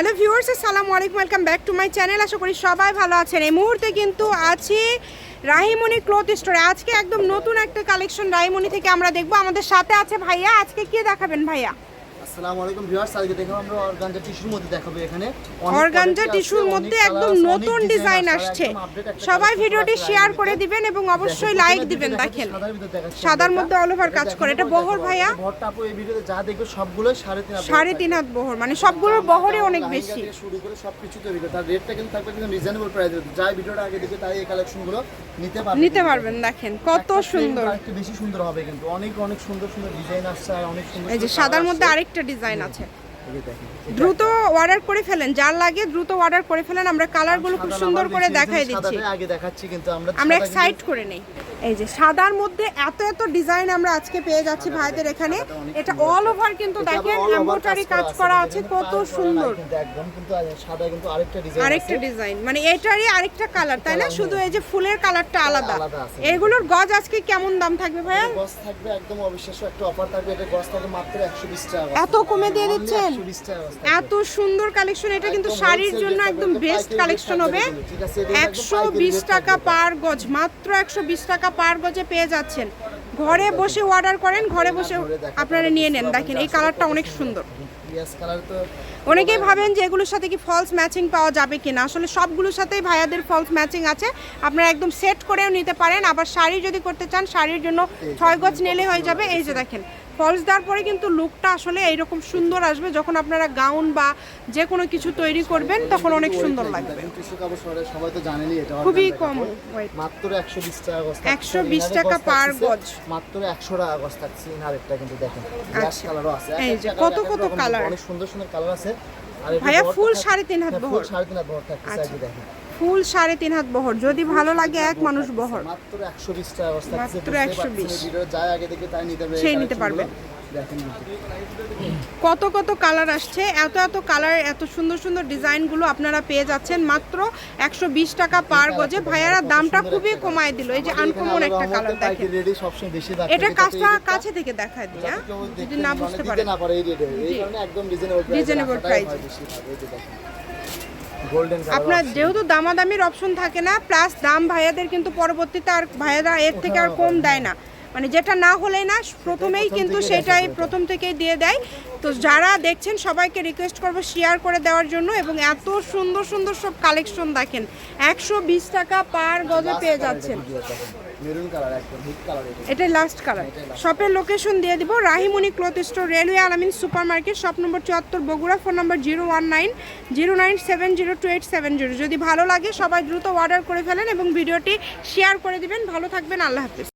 Hello viewers, আসসালামু আলাইকুম, welcome back to my channel. আশা করি সবাই ভালো আছেন। এই মুহূর্তে কিন্তু আছি রাহিমণি ক্লথ স্টোরে। আজকে একদম নতুন একটা কালেকশন রাহিমণি থেকে আমরা দেখব। আমাদের সাথে আছে ভাইয়া। আজকে কি দেখাবেন ভাইয়া? আসসালামু আলাইকুম ভিউয়ার্স আজকে দেখাবো আমরা অর্গানজা টিস্যুর মধ্যে দেখাবো এখানে। অর্গানজা টিস্যুর মধ্যে একদম নতুন ডিজাইন আসছে। একদম update একটা সবাই ভিডিওটি শেয়ার করে দিবেন এবং অবশ্যই লাইক দিবেন দেখেন সাদার ভিতরে দেখাচ্ছি সাদার আমরা মধ্যে এটা। all কাজ করে। এটা এটা বহর ভাইয়া? এটা আপু এই ভিডিওতে যা দেখবে সবগুলো সাড়ে তিন হাত বহর সাড়ে থাকবে। তিন হাত বহর সবগুলোর বহরই অনেক বেশি। শুরু করে সবকিছু তৈরি করে। তার রেটটা কিন্তু থাকবে কিন্তু রিজনেবল প্রাইসে যাই ভিডিওটা আগে দেখে তাই এই কালেকশনগুলো নিতে পারবে নিতে পারবেন দেখেন কত সুন্দর। আরেকটু বেশি সুন্দর হবে কিন্তু। অনেক অনেক সুন্দর সুন্দর ডিজাইন আসছে আর অনেক সুন্দর এই যে সাদার মধ্যে আসছে। আরেকটা ডিজাইন আছে। দ্রুত অর্ডার করে ফেলেন যার লাগে দ্রুত অর্ডার করে ফেলেন আমরা কালারগুলো খুব সুন্দর করে দেখাই দিচ্ছি। আগে দেখাচ্ছি কিন্তু আমরা আমরা সাইড করে নেই। এই যে সাদার মধ্যে এত এত ডিজাইন আমরা আজকে পেয়ে যাচ্ছি ভাইদের এখানে। এটা অল ওভার কিন্তু দেখেন এমব্রয়ডারি কাজ করা আছে কত সুন্দর। একদম কিন্তু সাদা কিন্তু আরেকটা ডিজাইন আরেকটা ডিজাইন মানে এটারই আরেকটা কালার তাই না? শুধু এই যে ফুলের কালারটা আলাদা। এগুলোর গজ আজকে কেমন দাম থাকবে ভাইয়া? গস থাকবে একদম অবিশ্বাস্য একটা অফার থাকবে। এটা গস থাকবে মাত্র 120 টাকা এত কমে দিয়ে দিচ্ছেন? 120 এত সুন্দর কালেকশন এটা কিন্তু শাড়ির জন্য একদম বেস্ট কালেকশন হবে। থাকবে, ঠিক আছে? এটা একদম একশো পাইকারি বিশ rate টাকা পার গজ মাত্র একশো বিশ টাকা পার গজে পেয়ে যাচ্ছেন। ঘরে বসে অর্ডার করেন ঘরে বসে আপনারা নিয়ে নেন। দেখেন এই কালারটা অনেক সুন্দর। অনেকেই ভাবেন যে এগুলোর সাথে কি ফলস ম্যাচিং পাওয়া যাবে কিনা। আসলে সবগুলোর সাথেই ভাইয়াদের ফলস ম্যাচিং আছে। আপনারা একদম সেট করেও নিতে পারেন। আবার শাড়ি যদি করতে চান শাড়ির জন্য ছয় গজ নিলে হয়ে যাবে। এই যে দেখেন ফলস দেওয়ার পরে কিন্তু লুকটা আসলে এইরকম সুন্দর আসবে যখন আপনারা গাউন বা যে কোনো কিছু তৈরি করবেন তখন অনেক সুন্দর লাগবে সবাই তো জানেনই এটা খুবই কম। মাত্র 120 টাকা গজ 120 টাকা পার গজ। মাত্র 100 টাকা গজ থাকছে ইনারেরটা কিন্তু দেখেন আচ্ছা। কালারও আছে এই যে কত কত কালার অনেক সুন্দর সুন্দর কালার আছে আর ভাইয়া ফুল থাক- সাড়ে তিন হাত হ্যাঁ, বহর। ফুল সাড়ে তিন হাত বহর থাকছে আচ্ছা। দেখেন ফুল সাড়ে তিন হাত বহর। যদি ভালো লাগে এক মানুষ বহর। মাত্র 120 টাকা মাত্র বুঝতেই 120 পারছেন, এই ভিডিও যায় আগে থেকে তাই নিতে পারবে সেই নিতে পারবে। কত কত কালার আসছে এত এত কালার এত সুন্দর সুন্দর ডিজাইনগুলো আপনারা পেয়ে যাচ্ছেন মাত্র একশো বিশ টাকা পার গজে। ভাইয়ারা দামটা খুবই কমায় দিল। এই যে আনকমন একটা কালার দেখেন। বেশি এটা কাজটা কাছে থেকে দেখা দিই হ্যাঁ? যদি না বুঝতে পারে। রিজনেবল প্রাইস আপনার যেহেতু দামাদামির অপশন থাকে না প্লাস দাম ভাইয়াদের কিন্তু পরবর্তীতে আর ভাইয়ারা এর থেকে আর কম দেয় না। মানে যেটা না হলে না প্রথমেই কিন্তু সেটাই প্রথম থেকেই দিয়ে দেয়। তো যারা দেখছেন সবাইকে রিকোয়েস্ট করব শেয়ার করে দেওয়ার জন্য এবং এত সুন্দর সুন্দর সব কালেকশন দেখেন। একশো বিশ টাকা পার গজে পেয়ে যাচ্ছেন। এটা। এটাই লাস্ট কালার শপের লোকেশন দিয়ে দিব Rahimoni cloth store railway Alamin supermarket shop number চুয়াত্তর Bogura phone number zero one nine zero nine seven zero two eight seven zero যদি ভালো লাগে সবাই দ্রুত অর্ডার করে ফেলেন এবং ভিডিওটি শেয়ার করে দিবেন। ভালো থাকবেন আল্লাহ হাফিজ।